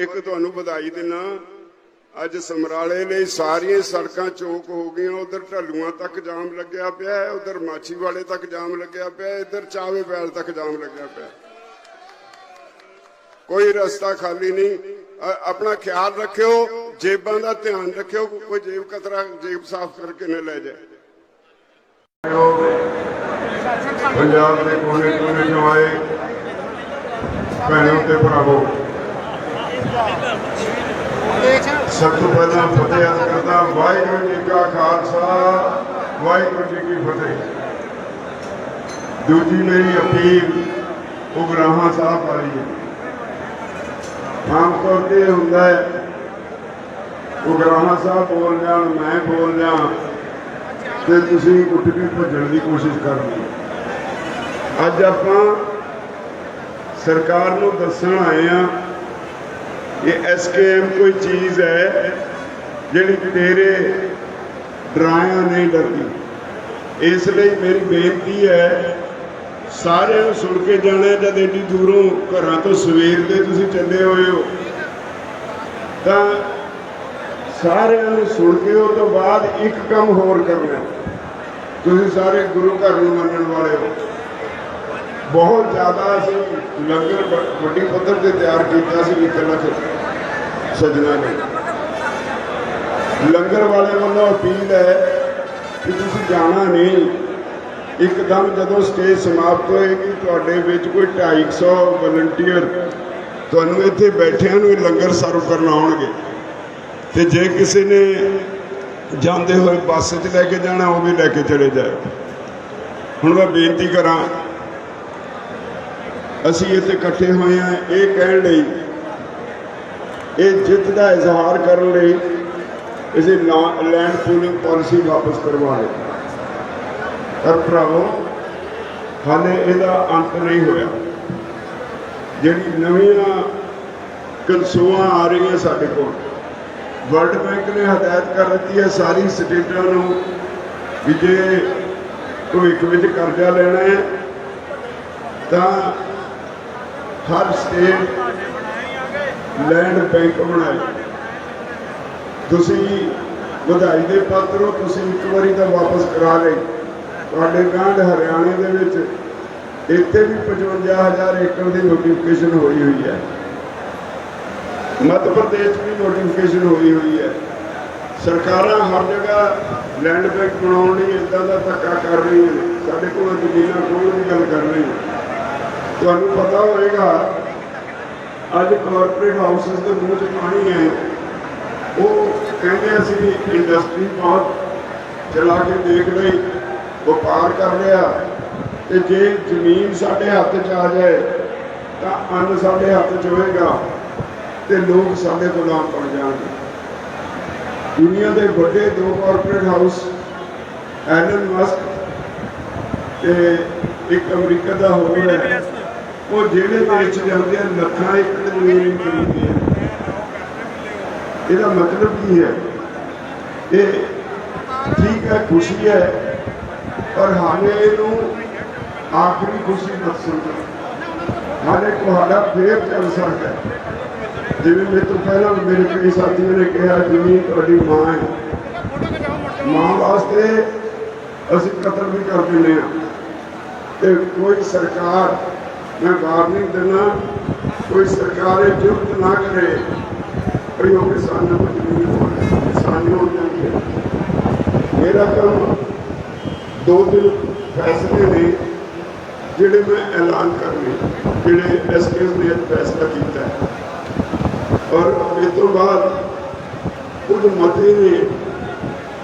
ਇੱਕ ਤੁਹਾਨੂੰ ਵਧਾਈ ਦਿਨਾ। ਅੱਜ ਸਮਰਾਲੇ ਲਈ ਸਾਰੀਆਂ ਸੜਕਾਂ ਚੌਕ ਹੋ ਗਈਆਂ। ਉਧਰ ਢੱਲੂਆਂ ਤੱਕ ਜਾਮ ਲੱਗਿਆ ਪਿਆ ਹੈ। ਉਧਰ ਮਾਛੀਵਾੜੇ ਤੱਕ ਜਾਮ ਲੱਗਿਆ ਪਿਆ ਇੱਧਰ ਚਾਵੇ ਬੈਲ ਤੱਕ ਜਾਮ ਲੱਗਿਆ ਪਿਆ ਕੋਈ ਰਸਤਾ ਖਾਲੀ ਨਹੀਂ। ਆਪਣਾ ਖਿਆਲ ਰੱਖਿਓ। ਜੇਬਾਂ ਦਾ ਧਿਆਨ ਰੱਖਿਓ। ਕੋਈ ਜੇਬ ਕਤਰਾ, ਜੇਬ ਸਾਫ਼ ਕਰਕੇ ਨਾ ਲੈ ਜਾਏ। ਪੰਜਾਬ ਦੇ ਕੋਨੇ ਕੋਨੇ ਤੋਂ ਆਏ। ਭੈਣੋ ਤੇ ਭਰਾਵੋ। ਸਭ ਤੋਂ ਪਹਿਲਾਂ ਫਤਿਹ ਅਰਜ਼ ਕਰਦਾ ਵਾਹਿਗੁਰੂ ਜੀ ਕਾ ਖਾਲਸਾ, ਵਾਹਿਗੁਰੂ ਜੀ ਕੀ ਫਤਿਹ। ਦੂਜੀ ਮੇਰੀ ਅਪੀਲ ਉਗਰਾਹਾਂ ਸਾਹਿਬ ਵਾਲੀ ਹੈ। ਆਮ ਤੌਰ ਤੇ ਇਹ ਹੁੰਦਾ ਹੈ, ਉਗਰਾਹਾਂ ਸਾਹਿਬ ਬੋਲ ਜਾਣ ਮੈਂ ਬੋਲ ਜਾਂ ਤੇ ਤੁਸੀਂ ਉੱਠ ਕੇ ਭੱਜਣ ਦੀ ਕੋਸ਼ਿਸ਼ ਕਰਦੇ ਅੱਜ ਆਪਾਂ ਸਰਕਾਰ ਨੂੰ ਦੱਸਣ ਆਏ ਆ ਕਿ ਐਸਕੇਐਮ ਕੋਈ ਚੀਜ਼ ਹੈ ਜਿਹੜੀ ਤੇਰੇ ਡਰਾਇਆ ਨਹੀਂ ਡਰਦੀ ਇਸ ਲਈ ਮੇਰੀ ਬੇਨਤੀ ਹੈ ਸਾਰਿਆਂ ਨੂੰ ਸੁਣ ਕੇ ਜਾਣਾ ਜਦ ਏਡੀ ਦੂਰੋਂ ਘਰਾਂ ਤੋਂ ਸਵੇਰ ਦੇ ਤੁਸੀਂ ਚੱਲੇ ਹੋਏ ਹੋ ਤਾਂ ਸਾਰਿਆਂ ਨੂੰ ਸੁਣ ਕੇ ਉਹ ਤੋਂ ਬਾਅਦ ਇੱਕ ਕੰਮ ਹੋਰ ਕਰਨਾ ਤੁਸੀਂ ਸਾਰੇ ਗੁਰੂ ਘਰ ਨੂੰ ਮੰਨਣ ਵਾਲੇ ਹੋ ਬਹੁਤ ਜ਼ਿਆਦਾ ਅਸੀਂ ਲੰਗਰ ਵੱਡੀ ਪੱਧਰ ਤੇ ਤਿਆਰ ਕੀਤਾ ਸੀ ਇੱਕ ਲੱਖ ਸਜਣਾ ਨੇ। ਲੰਗਰ ਵਾਲੇ ਵੱਲੋਂ ਅਪੀਲ ਹੈ ਕਿ ਤੁਸੀਂ ਜਾਣਾ ਨਹੀਂ। ਇੱਕਦਮ ਜਦੋਂ ਸਟੇਜ ਸਮਾਪਤ ਹੋਏਗੀ, ਤੁਹਾਡੇ ਵਿੱਚ ਕੋਈ 250 ਵਲੰਟੀਅਰ ਤੁਹਾਨੂੰ ਇੱਥੇ ਬੈਠਿਆਂ ਨੂੰ ਲੰਗਰ ਸਰਵ ਕਰਨ ਆਉਣਗੇ। ਤੇ ਜੇ ਕਿਸੇ ਨੇ ਜਾਂਦੇ ਹੋਏ ਬੱਸ 'ਚ ਲੈ ਕੇ ਜਾਣਾ, ਉਹ ਵੀ ਲੈ ਕੇ ਚਲੇ ਜਾਏ। ਹੁਣ ਮੈਂ ਬੇਨਤੀ ਕਰਾਂ ਅਸੀਂ ਇੱਥੇ ਇਕੱਠੇ ਹੋਏ ਹਾਂ। ਇਹ ਕਹਿਣ ਲਈ, ਇਹ ਜਿੱਤ ਦਾ ਇਜ਼ਹਾਰ ਕਰਨ ਲਈ ਇਸੇ ਲੈਂਡ ਪੂਲਿੰਗ ਪਾਲਿਸੀ ਵਾਪਸ ਕਰਵਾ ਪਰ ਭਰਾਵੋ, ਹਾਲੇ ਇਹਦਾ ਅੰਤ ਨਹੀਂ ਹੋਇਆ। ਜਿਹੜੀ ਨਵੀਆਂ ਕਨਸੂਆਂ ਆ ਰਹੀਆਂ ਸਾਡੇ ਕੋਲ, ਵਰਲਡ ਬੈਂਕ ਨੇ ਹਦਾਇਤ ਕਰ ਦਿੱਤੀ ਹੈ, ਸਾਰੀ ਸਟੇਟਾਂ ਨੂੰ ਵੀ ਜੇ ਭਵਿੱਖ ਵਿੱਚ ਕਰਜ਼ਾ ਲੈਣਾ ਹੈ, ਤਾਂ ਹਰ ਸਟੇਟ ਲੈਂਡ ਬੈਂਕ ਬਣਾਏ। ਤੁਸੀਂ ਵਧਾਈ ਦੇ ਪਾਤਰ ਹੋ ਤੁਸੀਂ ਇੱਕ ਵਾਰੀ ਤਾਂ ਵਾਪਸ ਕਰਾ ਲਈ ਤੁਹਾਡੇ ਗਾਂਢ ਹਰਿਆਣੇ ਦੇ ਵਿੱਚ ਇੱਥੇ ਵੀ 55000 ਏਕੜ ਦੀ ਨੋਟੀਫਿਕੇਸ਼ਨ ਹੋਈ ਹੋਈ ਹੈ। ਮੱਧ ਪ੍ਰਦੇਸ਼ ਵੀ ਨੋਟੀਫਿਕੇਸ਼ਨ ਹੋਈ ਹੋਈ ਹੈ। ਸਰਕਾਰਾਂ ਹਰ ਜਗ੍ਹਾ ਲੈਂਡ ਬੈਂਕ ਬਣਾਉਣ ਲਈ ਇਦਾਂ ਦਾ ਧੱਕਾ ਕਰ ਰਹੀਆਂ ਸਾਡੇ ਕੋਲ ਜ਼ਮੀਨਾਂ ਕੋਲ ਦੀ ਗੱਲ ਕਰ ਰਹੀ ਤੁਹਾਨੂੰ ਪਤਾ ਹੋਵੇਗਾ ਅੱਜ ਕਾਰਪੋਰੇਟ ਹਾਊਸਸ ਦੇ ਮੂੰਹ 'ਚ ਪਾਣੀ ਹੈ। ਉਹ ਕਹਿੰਦੇ ਅਸੀਂ ਇੰਡਸਟਰੀ ਬਹੁਤ ਚਲਾ ਕੇ ਦੇਖ ਲਈ, ਵਪਾਰ ਕਰ ਲਿਆ ਤੇ ਜੇ ਜ਼ਮੀਨ ਸਾਡੇ ਹੱਥ 'ਚ ਆ ਜਾਏ, ਤਾਂ ਅੰਨ ਸਾਡੇ ਹੱਥ 'ਚ ਹੋਏਗਾ ਤੇ ਲੋਕ ਸਾਡੇ ਗੁਲਾਮ ਬਣ ਜਾਣਗੇ। ਦੁਨੀਆ ਦੇ ਵੱਡੇ ਦੋ ਕਾਰਪੋਰੇਟ ਹਾਊਸ ਐਲਨ ਮਸਕ ਤੇ ਇੱਕ ਅਮਰੀਕਾ ਦਾ ਹੋਰ ਹੈ। ਉਹ ਜਿਹੜੇ ਦੇਸ਼ ਜਾਂਦੇ ਆ ਲੱਖਾਂ ਇੱਕ ਜ਼ਮੀਨ ਖਰੀਦਦੇ ਆ। ਇਹਦਾ ਮਤਲਬ ਕੀ ਹੈ? ਇਹ ਠੀਕ ਹੈ, ਖੁਸ਼ੀ ਹੈ, ਪਰ ਹਾਲੇ ਇਹਨੂੰ ਆਖਰੀ ਖੁਸ਼ੀ ਮਤ ਸਮਝੋ ਹਾਲੇ ਤੁਹਾਡਾ ਫੇਰ ਚੱਲ ਸਕਦਾ ਹੈ। ਜਿਵੇਂ ਮੇਰੇ ਤੋਂ ਪਹਿਲਾਂ ਮੇਰੇ ਕਈ ਸਾਥੀਆਂ ਨੇ ਕਿਹਾ, ਜਿਵੇਂ ਤੁਹਾਡੀ ਮਾਂ ਹੈ। ਮਾਂ ਵਾਸਤੇ ਅਸੀਂ ਕਤਲ ਵੀ ਕਰ ਦਿੰਦੇ ਹਾਂ। ਤੇ ਕੋਈ ਸਰਕਾਰ ਮੈਂ ਵਾਰਨਿੰਗ ਦਿੰਦਾ, ਕੋਈ ਸਰਕਾਰ ਇਹ ਜੁਰਤ ਨਾ ਕਰੇ। ਭਈ ਉਹ ਕਿਸਾਨਾਂ ਨੂੰ ਜ਼ਮੀਨ ਹੋਣ ਕਿਸਾਨੀ ਹੋ ਜਾਂਦੀ ਮੇਰਾ ਕੰਮ ਦੋ ਦਿਨ ਫੈਸਲੇ ਨੇ, ਜਿਹੜੇ ਮੈਂ ਐਲਾਨ ਕਰਨੇ, ਜਿਹੜੇ ਐਸਕੇਐਸ ਨੇ ਫੈਸਲਾ ਕੀਤਾ ਹੈ। ਔਰ ਇਸ ਤੋਂ ਬਾਅਦ ਕੁਝ ਮਤੇ ਨੇ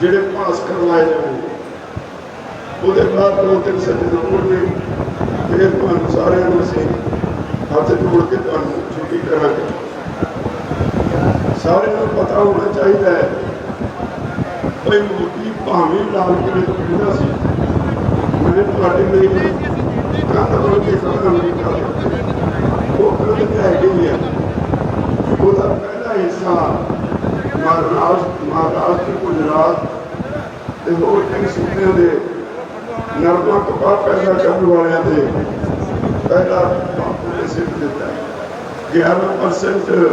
ਜਿਹੜੇ ਪਾਸ ਕਰਵਾਏ ਜਾਣਗੇ। ਉਹਦੇ ਬਾਅਦ ਦੋ ਤਿੰਨ ਸੱਜਣ ਹੋਣਗੇ ਫਿਰ ਤੁਹਾਨੂੰ ਸਾਰਿਆਂ ਨੂੰ ਅਸੀਂ ਹੱਥ ਜੋੜ ਕੇ ਤੁਹਾਨੂੰ ਛੁੱਟੀ ਕਰਾਂਗੇ। ਸਾਰਿਆਂ ਨੂੰ ਪਤਾ ਹੋਣਾ ਚਾਹੀਦਾ ਹੈ ਕੋਈ ਮੋਦੀ ਭਾਵੇਂ ਲਾਲ ਕਿਲੇ ਤੋਂ ਕਹਿੰਦਾ ਸੀ। ਮੈਂ ਤੁਹਾਡੇ ਲਈ ਕੰਧ ਬਣ ਕੇ ਖੜਾ ਨਹੀਂ ਕਰਦਾ ਉਹ ਕੰਧ ਹੈਗੀ ਹੈ। ਉਹਦਾ ਪਹਿਲਾ ਹਿੱਸਾ ਮਹਾਰਾਸ਼ਟਰ ਮਹਾਰਾਸ਼ਟਰ, ਗੁਜਰਾਤ ਤੇ ਹੋਰ ਕਈ ਸੂਬਿਆਂ ਦੇ ਨਰਮਾ ਕਪਾਹ ਪੈਦਾ ਕਰਨ ਵਾਲਿਆਂ ਦੇ। ਪਹਿਲਾ ਬਾਪੂ ਨੇ ਸਿੱਖ ਦਿੱਤਾ। 11%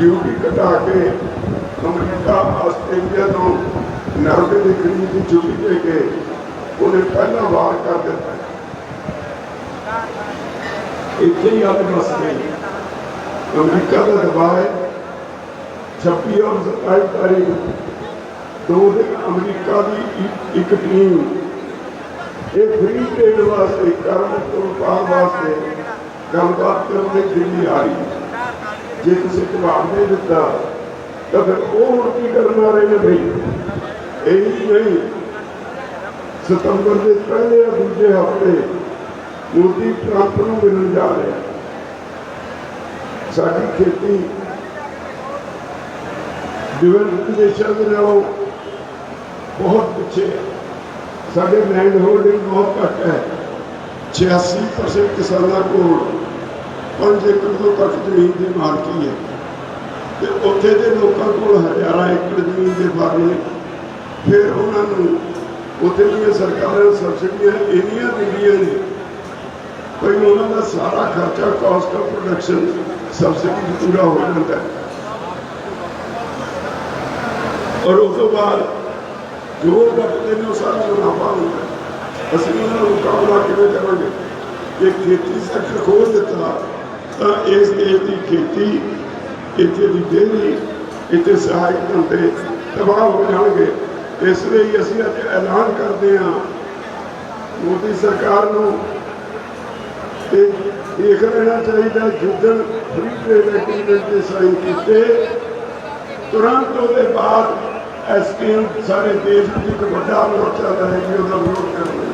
ਡਿਊਟੀ ਘਟਾ ਕੇ ਅਮਰੀਕਾ, ਆਸਟ੍ਰੇਲੀਆ ਤੋਂ ਨਰਮੇ ਦੀ ਖਰੀਦ ਦੀ ਛੁੱਟੀ ਦੇ ਕੇ ਉਹਨੇ ਪਹਿਲਾ ਵਾਰ ਕਰ ਦਿੱਤਾ। ਇੱਥੇ ਹੀ ਅੱਗ ਵਸ ਗਈ। ਅਮਰੀਕਾ ਦਾ ਦਬਾਅ ਹੈ। 26 ਔਰ 27 ਤਾਰੀਖ, ਦੋ ਦਿਨ ਅਮਰੀਕਾ ਦੀ ਇੱਕ ਟੀਮ ਇਹ ਫ੍ਰੀ ਟ੍ਰੇਡ ਵਾਸਤੇ, ਕਰਨ ਤੋਂ ਵਾਸਤੇ ਗੱਲਬਾਤ ਕਰਨ ਲਈ ਦਿੱਲੀ ਆ ਰਹੀ ਜੇ ਤੁਸੀਂ ਜਵਾਬ ਦੇ ਦਿੱਤਾ, ਤਾਂ ਫਿਰ ਉਹ ਹੁਣ ਕੀ ਕਰਨ ਆ ਰਹੇ ਨੇ ਬਈ? ਇਹ ਨਹੀਂ। ਸਤੰਬਰ ਦੇ ਪਹਿਲੇ ਜਾਂ ਦੂਜੇ ਹਫ਼ਤੇ ਮੋਦੀ ਟਰੰਪ ਨੂੰ ਮਿਲਣ ਜਾ ਰਿਹਾ ਸਾਡੀ ਖੇਤੀ ਡਿਵੈਲਪਡ ਦੇਸ਼ਾਂ ਦੇ ਨਾਲੋਂ ਬਹੁਤ ਪਿੱਛੇ ਹੈ ਸਾਡੇ ਲੈਂਡ ਹੋਲਡਿੰਗ ਬਹੁਤ ਘੱਟ ਹੈ। 86% ਕਿਸਾਨਾਂ ਕੋਲ 5 ਏਕੜ ਤੋਂ ਤੱਕ ਜ਼ਮੀਨ ਦੀ ਮਾਲਕੀ ਹੈ। ਤੇ ਉੱਥੇ ਦੇ ਲੋਕਾਂ ਕੋਲ ਹਜ਼ਾਰਾਂ ਏਕੜ ਜ਼ਮੀਨ ਦੇ ਫਾਰਮ ਨੇ। ਫਿਰ ਉਹਨਾਂ ਨੂੰ ਉੱਥੇ ਦੀਆਂ ਸਰਕਾਰਾਂ ਸਬਸਿਡੀਆਂ ਇੰਨੀਆਂ ਦਿੰਦੀਆਂ ਨੇ। ਕੋਈ ਉਹਨਾਂ ਦਾ ਸਾਰਾ ਖਰਚਾ ਕਾਸਟ ਆਫ ਪ੍ਰੋਡਕਸ਼ਨ ਸਬਸਿਡੀ ਪੂਰਾ ਹੋ ਜਾਂਦਾ ਹੈ। ਔਰ ਉਸ ਤੋਂ ਬਾਅਦ ਜੋ ਵਰਤਦੇ ਨੇ ਉਹ ਸਾਰਾ ਮੁਨਾਫਾ ਹੁੰਦਾ ਅਸੀਂ ਉਹਨਾਂ ਨੂੰ ਮੁਕਾਬਲਾ ਕਿਵੇਂ ਕਰਾਂਗੇ? ਜੇ ਖੇਤੀ ਸੈਕਟਰ ਖੋਲ ਦਿੱਤਾ, ਤਾਂ ਇਸ ਦੇਸ਼ ਦੀ ਖੇਤੀ ਇੱਥੇ ਦੀ ਡੇਰੀ ਇੱਥੇ ਸਹਾਇਕ ਧੰਦੇ ਤਬਾਹ ਹੋ ਜਾਣਗੇ। ਇਸ ਲਈ ਅਸੀਂ ਅੱਜ ਐਲਾਨ ਕਰਦੇ ਹਾਂ, ਮੋਦੀ ਸਰਕਾਰ ਨੂੰ ਤੇ ਦੇਖ ਲੈਣਾ ਚਾਹੀਦਾ ਜਿੱਦਣ ਫ੍ਰੀ ਟ੍ਰੇਡ ਐਗਰੀਮੈਂਟ ਦੇ ਸਾਈਨ ਕੀਤੇ, ਤੁਰੰਤ ਉਹਦੇ ਬਾਅਦ ਇਹ ਸਕੀਮ ਸਾਰੇ ਦੇਸ਼ ਵਿੱਚ ਇੱਕ ਵੱਡਾ ਮੋਰਚਾ ਹੈ ਜੀ, ਉਹਦਾ ਵਿਰੋਧ ਕਰਦੇ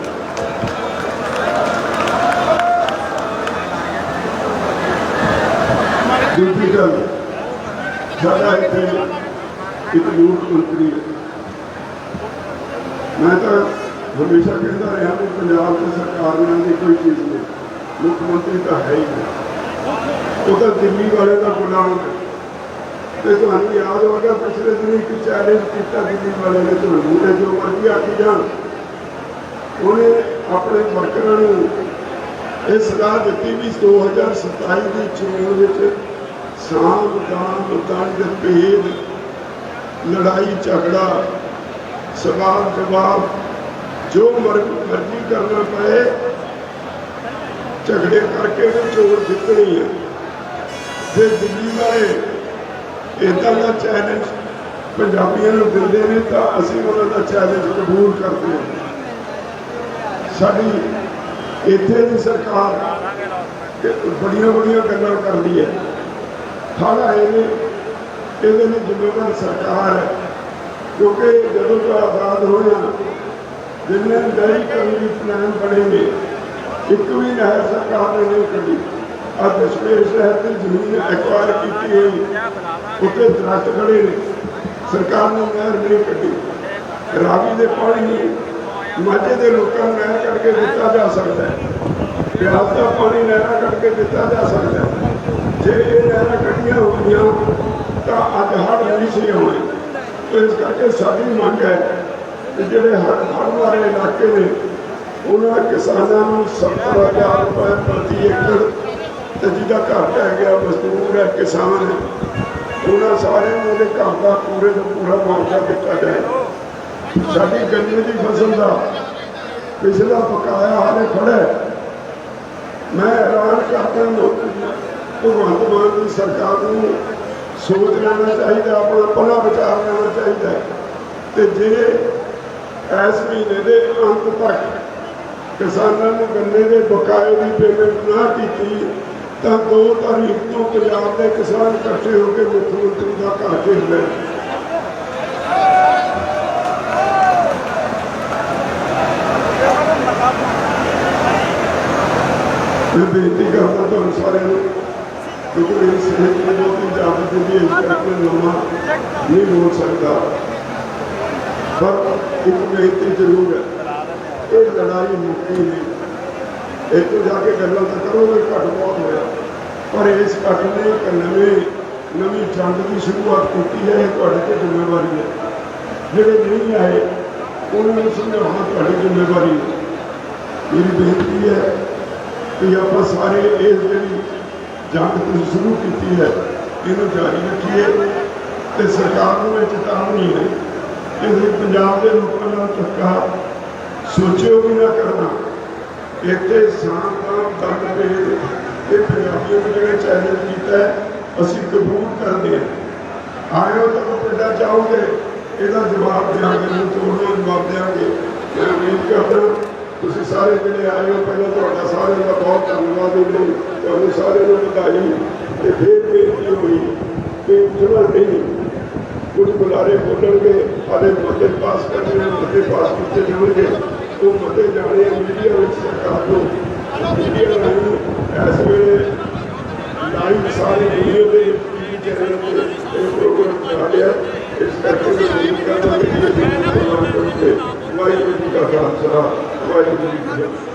ਦੂਜੀ ਗੱਲ, ਸਾਡਾ ਇੱਥੇ ਇੱਕ ਯੂਥ ਮੰਤਰੀ ਹੈ। ਮੈਂ ਤਾਂ ਹਮੇਸ਼ਾ ਕਹਿੰਦਾ ਰਿਹਾ ਕਿ ਪੰਜਾਬ ਦੀ ਸਰਕਾਰ ਨਾਲ ਦੀ ਕੋਈ ਚੀਜ਼ ਨਹੀਂ, ਮੁੱਖ ਮੰਤਰੀ ਤਾਂ ਹੈ ਹੀ ਨਹੀਂ। ਉਹ ਤਾਂ ਦਿੱਲੀ ਵਾਲੇ ਦਾ ਗੁਲਾਮ ਹੈ। ਤੇ ਤੁਹਾਨੂੰ ਯਾਦ ਹੋਵੇਗਾ, ਪਿਛਲੇ ਦਿਨ ਇੱਕ ਚੈਲੰਜ ਕੀਤਾ ਦਿੱਲੀ ਵਾਲੇ ਨੇ ਤੁਹਾਨੂੰ ਨੇ ਜੋ ਮਰਜ਼ੀ ਆਖੀ ਜਾਣ। ਉਹਨੇ ਆਪਣੇ ਵਰਕਰਾਂ ਨੂੰ ਇਹ ਸਲਾਹ ਦਿੱਤੀ ਵੀ 2027 ਦੀ ਚੋਣ ਵਿੱਚ ਸਾਮ ਦਾਮ ਦੰਡ, ਭੇਦ, ਲੜਾਈ, ਝਗੜਾ, ਸਵਾਲ ਜਵਾਬ, ਜੋ ਮਰ- ਮਰਜ਼ੀ ਕਰਨਾ ਪਏ, ਝਗੜੇ ਕਰਕੇ ਵੀ ਚੋਣ ਜਿੱਤਣੀ ਹੈ। ਜੇ ਦਿੱਲੀ ਵਾਲੇ ਇਦਾਂ ਦਾ ਚੈਲੰਜ ਪੰਜਾਬੀਆਂ ਨੂੰ ਦਿੰਦੇ ਨੇ ਤਾਂ ਅਸੀਂ ਉਹਨਾਂ ਦਾ ਚੈਲੰਜ ਕਬੂਲ ਕਰਦੇ ਹਾਂ। ਸਾਡੀ ਇੱਥੇ ਦੀ ਸਰਕਾਰ ਬੜੀਆਂ ਬੜੀਆਂ ਗੱਲਾਂ ਕਰਦੀ ਹੈ। ਹਾਲਾ ਇਹਨੇ ਇਹਦੇ ਲਈ ਜ਼ਿੰਮੇਵਾਰ ਸਰਕਾਰ ਹੈ। ਕਿਉਂਕਿ ਜਦੋਂ ਤੋਂ ਆਜ਼ਾਦ ਹੋਇਆ ਜਿੰਨੇ ਡੈਰੀ ਕਮੀ ਪਲਾਨ ਬਣੇ ਨੇ, ਇੱਕ ਵੀ ਨਹਿਰ ਸਰਕਾਰ ਨੇ ਨਹੀਂ ਕੱਢੀ। ਅੱਜ ਦਸ਼ਮੇਸ਼ ਸ਼ਹਿਰ ਦੀ ਜ਼ਮੀਨ ਐਕਵਾਇਰ ਕੀਤੀ ਹੋਈ। ਉੱਤੇ ਦਰਖਤ ਖੜੇ ਨੇ। ਸਰਕਾਰ ਨੇ ਨਹਿਰ ਨਹੀਂ ਕੱਢੀ। ਰਾਵੀ ਦੇ ਪਾਣੀ ਨੂੰ ਮਾਝੇ ਦੇ ਲੋਕਾਂ ਨੂੰ ਨਹਿਰ ਕੱਢ ਕੇ ਦਿੱਤਾ ਜਾ ਸਕਦਾ ਹੈ। ਬਿਆਸ ਦਾ ਪਾਣੀ ਨਹਿਰਾਂ ਕੱਢ ਕੇ ਦਿੱਤਾ ਜਾ ਸਕਦਾ ਹੈ। ਜੇ ਇਹ ਨਹਿਰਾਂ ਕੱਢੀਆਂ ਹੁੰਦੀਆਂ ਤਾਂ ਅੱਜ ਹੜ੍ਹ ਨਹੀਂ ਸੀ ਹੋਣੇ ਇਸ ਕਰਕੇ ਸਾਡੀ ਮੰਗ ਹੈ ਕਿ ਜਿਹੜੇ ਹੜ੍ਹ ਵਾਲੇ ਇਲਾਕੇ ਨੇ, ਉਹਨਾਂ ਕਿਸਾਨਾਂ ਨੂੰ 70000 ਰੁਪਏ ਪ੍ਰਤੀ ਏਕੜ ਤੇ ਜਿਹਦਾ ਘਰ ਢਹਿ ਗਿਆ, ਮਜ਼ਦੂਰ ਹੈ ਕਿਸਾਨ ਹੈ ਉਹਨਾਂ ਸਾਰਿਆਂ ਨੂੰ ਉਹਦੇ ਘਰ ਦਾ ਪੂਰੇ ਦਾ ਪੂਰਾ ਮੁਆਵਜ਼ਾ ਦਿੱਤਾ ਜਾਏ। ਸਾਡੀ ਗੰਨੇ ਦੀ ਫਸਲ ਦਾ ਪਿਛਲਾ ਬਕਾਇਆ ਹਾਲੇ ਖੜਾ ਮੈਂ ਹੈਰਾਨ ਕਰਦਾ ਭਗਵੰਤ ਮਾਨ ਦੀ ਸਰਕਾਰ ਨੂੰ ਸੋਚ ਲੈਣਾ ਚਾਹੀਦਾ, ਆਪਣਾ ਪਨਾ ਵਿਚਾਰ ਲੈਣਾ ਚਾਹੀਦਾ ਤੇ ਜੇ ਇਸ ਮਹੀਨੇ ਦੇ ਅੰਤ ਤੱਕ ਕਿਸਾਨਾਂ ਨੂੰ ਗੰਨੇ ਦੇ ਬਕਾਏ ਦੀ ਪੇਮੈਂਟ ਨਾ ਕੀਤੀ ਤਾਂ 2 ਤਾਰੀਖ ਤੋਂ ਪੰਜਾਬ ਦੇ ਕਿਸਾਨ ਇਕੱਠੇ ਹੋ ਕੇ ਮੁੱਖ ਮੰਤਰੀ ਦਾ ਘਰ ਘੇਰ ਲੈਣ ਮੈਂ ਬੇਨਤੀ ਕਰਦਾ ਤੁਹਾਨੂੰ ਸਾਰਿਆਂ ਨੂੰ ਕਿਉਂਕਿ ਮੇਰੀ ਸਿਹਤ ਨੂੰ ਬਹੁਤ ਇਜਾਜ਼ਤ ਦਿੰਦੀ ਹੈ, ਇਸ ਕਰਕੇ ਲੰਮਾ ਨਹੀਂ ਬੋਲ ਸਕਦਾ। ਪਰ ਇੱਕ ਬੇਨਤੀ ਜ਼ਰੂਰ ਹੈ, ਇਹ ਲੜਾਈ ਮੁੱਕੀ ਨਹੀਂ ਇੱਥੋਂ ਜਾ ਕੇ ਗੱਲਾਂ ਤਾਂ ਕਰੋਗੇ ਘੱਟ ਬਹੁਤ ਹੋਇਆ। ਪਰ ਇਸ ਘੱਟ ਨੇ ਇੱਕ ਨਵੇਂ, ਨਵੀਂ ਜੰਗ ਦੀ ਸ਼ੁਰੂਆਤ ਕੀਤੀ ਹੈ, ਇਹ ਤੁਹਾਡੇ ਤੇ ਜ਼ਿੰਮੇਵਾਰੀ ਹੈ। ਜਿਹੜੇ ਨਹੀਂ ਆਏ, ਉਹਨਾਂ ਨੂੰ ਸਮਝਾਉਣਾ ਤੁਹਾਡੀ ਜ਼ਿੰਮੇਵਾਰੀ ਹੈ। ਮੇਰੀ ਬੇਨਤੀ ਹੈ ਕਿ ਆਪਾਂ ਸਾਰੇ ਇਹ ਜਿਹੜੀ ਜੰਗ ਤੁਸੀਂ ਸ਼ੁਰੂ ਕੀਤੀ ਹੈ, ਇਹਨੂੰ ਜਾਰੀ ਰੱਖੀਏ ਤੇ ਸਰਕਾਰ ਨੂੰ ਇਹ ਚੇਤਾਵਨੀ ਹੈ ਕਿ ਪੰਜਾਬ ਦੇ ਲੋਕਾਂ ਨਾਲ ਧੱਕਾ ਸੋਚਿਓ ਵੀ ਨਾ ਕਰਨਾ ਇੱਥੇ ਸਾਂਤਾਂ ਤੱਕ ਦੇ ਇਹ ਪੰਜਾਬੀਆਂ ਨੂੰ ਜਿਹੜਾ ਚੈਲੰਜ ਕੀਤਾ ਅਸੀਂ ਕਬੂਲ ਕਰਦੇ ਹਾਂ। ਆਇਓ ਤਾਂ ਪਿੰਡਾਂ ਚਾਹੋਗੇ, ਇਹਦਾ ਜਵਾਬ ਦਿਆਂਗੇ ਨੂੰ ਤੋੜਨਾ ਜਵਾਬ ਦਿਆਂਗੇ। ਮੈਂ ਉਮੀਦ ਕਰਦਾ ਤੁਸੀਂ ਸਾਰੇ ਜਿਹੜੇ ਆਏ ਹੋ, ਪਹਿਲਾਂ ਤੁਹਾਡਾ ਸਾਰਿਆਂ ਦਾ ਬਹੁਤ ਧੰਨਵਾਦ ਹੋਵੇ ਤੁਹਾਨੂੰ ਸਾਰਿਆਂ ਨੂੰ ਵਧਾਈ ਤੇ ਫੇਰ ਬੇਨਤੀ ਹੋਈ ਕਿ ਜਿਹੜਾ ਨਹੀਂ ਕੁਝ ਬੁਲਾਰੇ ਬੋਲਣਗੇ ਆਦੇ ਮਤੇ ਪਾਸ ਕਰਨੇ ਨੇ ਮਤੇ ਪਾਸ ਕੀਤੇ ਜਾਣਗੇ ਉਹ ਮਤੇ ਜਾਣੇ ਮੀਡੀਆ ਵਿੱਚ ਸਰਕਾਰ ਨੂੰ ਮੀਡੀਆ ਰਾਹੀਂ ਇਸ ਵੇਲੇ ਲਾਈਵ ਸਾਰੀ ਦੁਨੀਆ ਦੇ ਚੈਨਲ ਤੇ ਇਹ ਪ੍ਰੋਗਰਾਮ ਚੱਲ ਰਿਹਾ ਇਸ ਕਰਕੇ ਮੈਂ ਉਮੀਦ ਕਿ ਵਾਹਿਗੁਰੂ ਜੀ ਕਾ ਖਾਲਸਾ, ਵਾਹਿਗੁਰੂ ਜੀ ਕੀ ਫਤਿਹ।